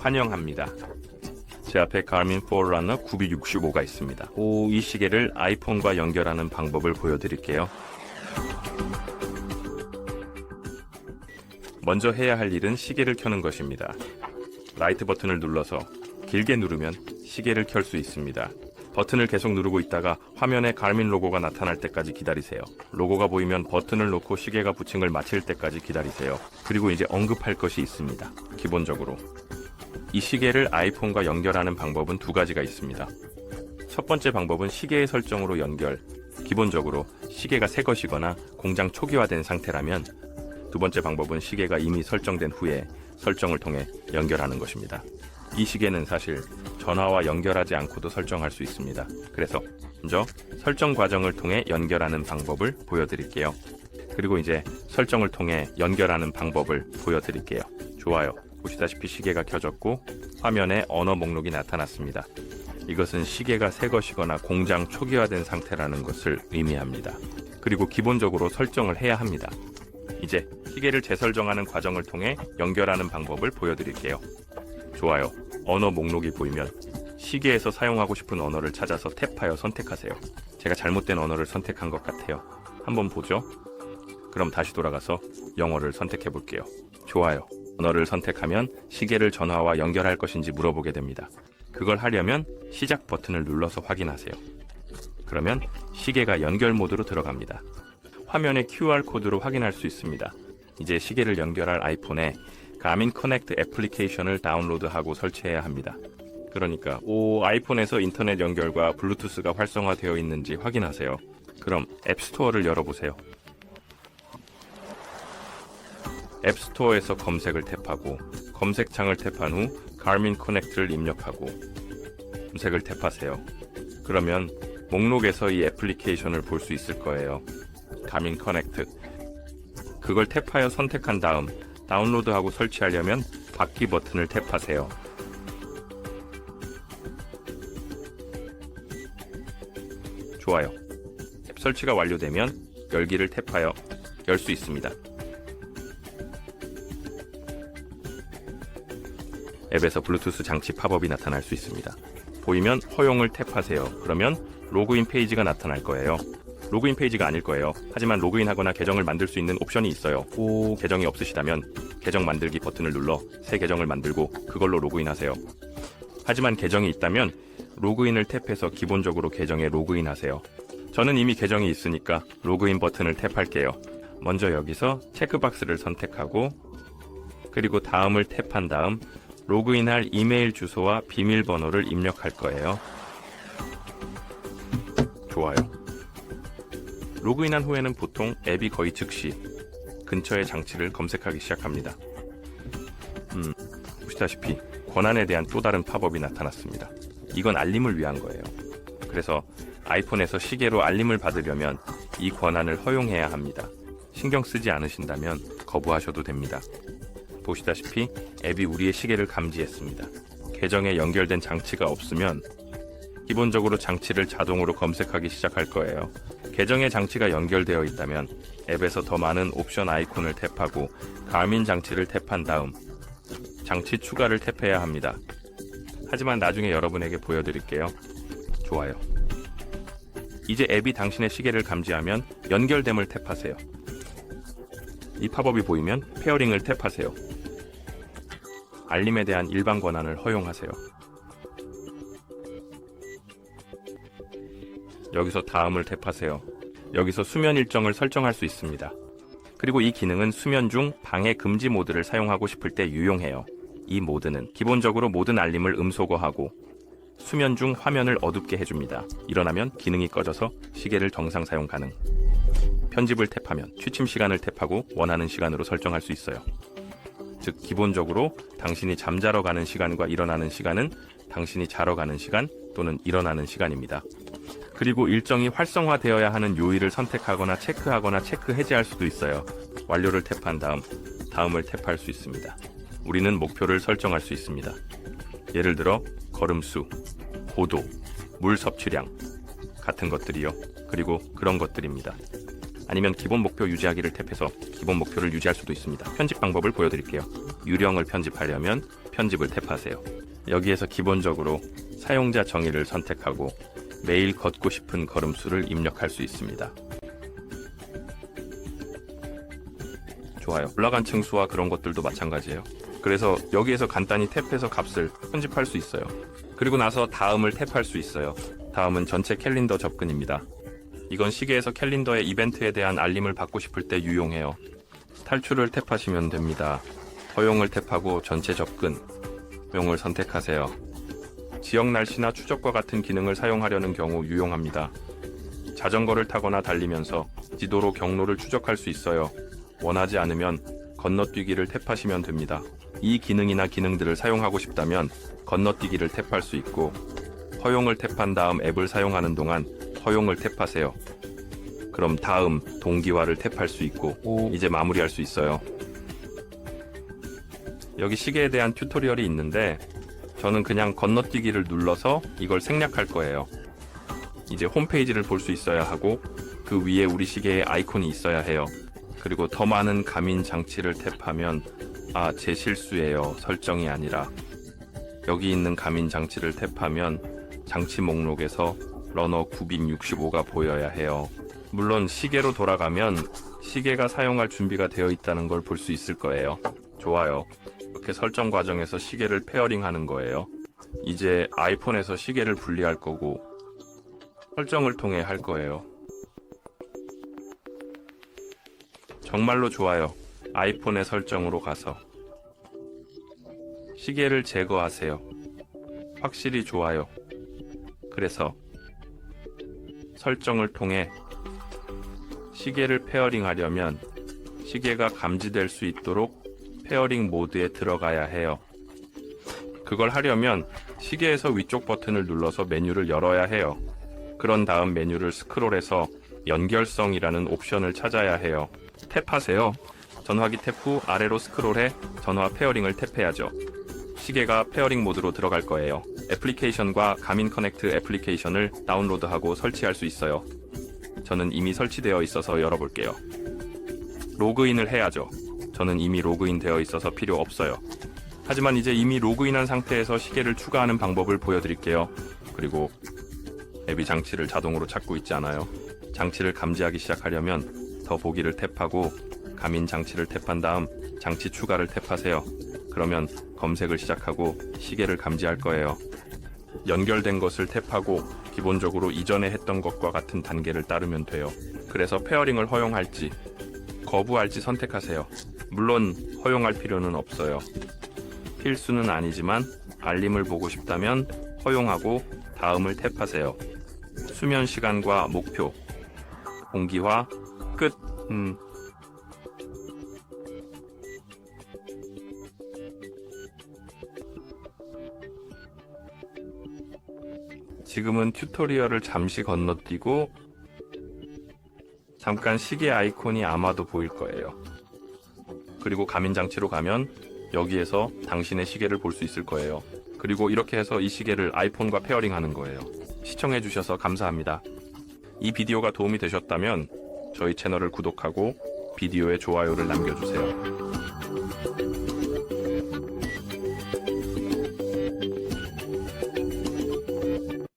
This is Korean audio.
환영합니다. 제 앞에 가민 포러러너 965가 있습니다. 오, 이 시계를 아이폰과 연결하는 방법을 보여드릴게요. 먼저 해야 할 일은 시계를 켜는 것입니다. 라이트 버튼을 눌러서 길게 누르면 시계를 켤 수 있습니다. 버튼을 계속 누르고 있다가 화면에 갈민 로고가 나타날 때까지 기다리세요. 로고가 보이면 버튼을 놓고 시계가 부칭을 마칠 때까지 기다리세요. 그리고 이제 언급할 것이 있습니다. 기본적으로 이 시계를 아이폰과 연결하는 방법은 두 가지가 있습니다. 첫 번째 방법은 시계의 설정으로 연결. 기본적으로 시계가 새 것이거나 공장 초기화된 상태라면 두 번째 방법은 시계가 이미 설정된 후에 설정을 통해 연결하는 것입니다. 이 시계는 사실 전화와 연결하지 않고도 설정할 수 있습니다. 그래서 먼저 설정 과정을 통해 연결하는 방법을 보여드릴게요. 그리고 이제 설정을 통해 연결하는 방법을 보여드릴게요. 좋아요. 보시다시피 시계가 켜졌고 화면에 언어 목록이 나타났습니다. 이것은 시계가 새 것이거나 공장 초기화된 상태라는 것을 의미합니다. 그리고 기본적으로 설정을 해야 합니다. 이제 시계를 재설정하는 과정을 통해 연결하는 방법을 보여드릴게요. 좋아요. 언어 목록이 보이면 시계에서 사용하고 싶은 언어를 찾아서 탭하여 선택하세요. 제가 잘못된 언어를 선택한 것 같아요. 한번 보죠. 그럼 다시 돌아가서 영어를 선택해 볼게요. 좋아요. 언어를 선택하면 시계를 전화와 연결할 것인지 물어보게 됩니다. 그걸 하려면 시작 버튼을 눌러서 확인하세요. 그러면 시계가 연결 모드로 들어갑니다. 화면에 QR 코드로 확인할 수 있습니다. 이제 시계를 연결할 아이폰에 가민 커넥트 애플리케이션을 다운로드하고 설치해야 합니다. 그러니까 오 아이폰에서 인터넷 연결과 블루투스가 활성화되어 있는지 확인하세요. 그럼 앱스토어를 열어보세요. 앱스토어에서 검색을 탭하고 검색창을 탭한 후 가민 커넥트를 입력하고 검색을 탭하세요. 그러면 목록에서 이 애플리케이션을 볼 수 있을 거예요. 가민 커넥트. 그걸 탭하여 선택한 다음 다운로드하고 설치하려면 받기 버튼을 탭하세요. 좋아요. 앱 설치가 완료되면 열기를 탭하여 열 수 있습니다. 앱에서 블루투스 장치 팝업이 나타날 수 있습니다. 보이면 허용을 탭하세요. 그러면 로그인 페이지가 나타날 거예요. 로그인 페이지가 아닐 거예요. 하지만 로그인하거나 계정을 만들 수 있는 옵션이 있어요. 오, 계정이 없으시다면 계정 만들기 버튼을 눌러 새 계정을 만들고 그걸로 로그인하세요. 하지만 계정이 있다면 로그인을 탭해서 기본적으로 계정에 로그인하세요. 저는 이미 계정이 있으니까 로그인 버튼을 탭할게요. 먼저 여기서 체크박스를 선택하고 그리고 다음을 탭한 다음 로그인할 이메일 주소와 비밀번호를 입력할 거예요. 좋아요. 로그인한 후에는 보통 앱이 거의 즉시 근처의 장치를 검색하기 시작합니다. 음, 보시다시피 권한에 대한 또 다른 팝업이 나타났습니다. 이건 알림을 위한 거예요. 그래서 아이폰에서 시계로 알림을 받으려면 이 권한을 허용해야 합니다. 신경 쓰지 않으신다면 거부하셔도 됩니다. 보시다시피 앱이 우리의 시계를 감지했습니다. 계정에 연결된 장치가 없으면 기본적으로 장치를 자동으로 검색하기 시작할 거예요. 계정에 장치가 연결되어 있다면 앱에서 더 많은 옵션 아이콘을 탭하고 가민 장치를 탭한 다음 장치 추가를 탭해야 합니다. 하지만 나중에 여러분에게 보여드릴게요. 좋아요. 이제 앱이 당신의 시계를 감지하면 연결됨을 탭하세요. 이 팝업이 보이면 페어링을 탭하세요. 알림에 대한 일반 권한을 허용하세요. 여기서 다음을 탭하세요. 여기서 수면 일정을 설정할 수 있습니다. 그리고 이 기능은 수면 중 방해 금지 모드를 사용하고 싶을 때 유용해요. 이 모드는 기본적으로 모든 알림을 음소거하고 수면 중 화면을 어둡게 해줍니다. 일어나면 기능이 꺼져서 시계를 정상 사용 가능. 편집을 탭하면 취침 시간을 탭하고 원하는 시간으로 설정할 수 있어요. 즉 기본적으로 당신이 잠자러 가는 시간과 일어나는 시간은 당신이 자러 가는 시간 또는 일어나는 시간입니다. 그리고 일정이 활성화되어야 하는 요일을 선택하거나 체크하거나 체크 해제할 수도 있어요. 완료를 탭한 다음 다음을 탭할 수 있습니다. 우리는 목표를 설정할 수 있습니다. 예를 들어 걸음수, 고도, 물 섭취량 같은 것들이요. 그리고 그런 것들입니다. 아니면 기본 목표 유지하기를 탭해서 기본 목표를 유지할 수도 있습니다. 편집 방법을 보여드릴게요. 유령을 편집하려면 편집을 탭하세요. 여기에서 기본적으로 사용자 정의를 선택하고 매일 걷고 싶은 걸음수를 입력할 수 있습니다. 좋아요. 올라간 층수와 그런 것들도 마찬가지예요. 그래서 여기에서 간단히 탭해서 값을 편집할 수 있어요. 그리고 나서 다음을 탭할 수 있어요. 다음은 전체 캘린더 접근입니다. 이건 시계에서 캘린더의 이벤트에 대한 알림을 받고 싶을 때 유용해요. 탈출을 탭하시면 됩니다. 허용을 탭하고 전체 접근, 용을 선택하세요. 지역 날씨나 추적과 같은 기능을 사용하려는 경우 유용합니다. 자전거를 타거나 달리면서 지도로 경로를 추적할 수 있어요. 원하지 않으면 건너뛰기를 탭하시면 됩니다. 이 기능이나 기능들을 사용하고 싶다면 건너뛰기를 탭할 수 있고 허용을 탭한 다음 앱을 사용하는 동안 허용을 탭하세요. 그럼 다음 동기화를 탭할 수 있고 오. 이제 마무리할 수 있어요. 여기 시계에 대한 튜토리얼이 있는데 저는 그냥 건너뛰기를 눌러서 이걸 생략할 거예요. 이제 홈페이지를 볼 수 있어야 하고 그 위에 우리 시계의 아이콘이 있어야 해요. 그리고 더 많은 감인 장치를 탭하면 아, 제 실수예요. 설정이 아니라 여기 있는 감인 장치를 탭하면 장치 목록에서 러너 965가 보여야 해요. 물론 시계로 돌아가면 시계가 사용할 준비가 되어 있다는 걸 볼 수 있을 거예요. 좋아요. 이렇게 설정 과정에서 시계를 페어링 하는 거예요. 이제 아이폰에서 시계를 분리할 거고 설정을 통해 할 거예요. 정말로 좋아요. 아이폰의 설정으로 가서 시계를 제거하세요. 확실히 좋아요. 그래서 설정을 통해 시계를 페어링 하려면 시계가 감지될 수 있도록 페어링 모드에 들어가야 해요. 그걸 하려면 시계에서 위쪽 버튼을 눌러서 메뉴를 열어야 해요. 그런 다음 메뉴를 스크롤해서 연결성이라는 옵션을 찾아야 해요. 탭하세요. 전화기 탭 후 아래로 스크롤해 전화 페어링을 탭해야죠. 시계가 페어링 모드로 들어갈 거예요. 애플리케이션과 가민 커넥트 애플리케이션을 다운로드하고 설치할 수 있어요. 저는 이미 설치되어 있어서 열어볼게요. 로그인을 해야죠. 저는 이미 로그인 되어 있어서 필요 없어요. 하지만 이제 이미 로그인한 상태에서 시계를 추가하는 방법을 보여드릴게요. 그리고 앱이 장치를 자동으로 찾고 있지 않아요. 장치를 감지하기 시작하려면 더 보기를 탭하고 감인 장치를 탭한 다음 장치 추가를 탭하세요. 그러면 검색을 시작하고 시계를 감지할 거예요. 연결된 것을 탭하고 기본적으로 이전에 했던 것과 같은 단계를 따르면 돼요. 그래서 페어링을 허용할지 거부할지 선택하세요. 물론 허용할 필요는 없어요. 필수는 아니지만 알림을 보고 싶다면 허용하고 다음을 탭하세요. 수면 시간과 목표 공기화 끝. 음. 지금은 튜토리얼을 잠시 건너뛰고 잠깐 시계 아이콘이 아마도 보일 거예요. 그리고 가민 장치로 가면 여기에서 당신의 시계를 볼 수 있을 거예요. 그리고 이렇게 해서 이 시계를 아이폰과 페어링 하는 거예요. 시청해 주셔서 감사합니다. 이 비디오가 도움이 되셨다면 저희 채널을 구독하고 비디오에 좋아요를 남겨주세요.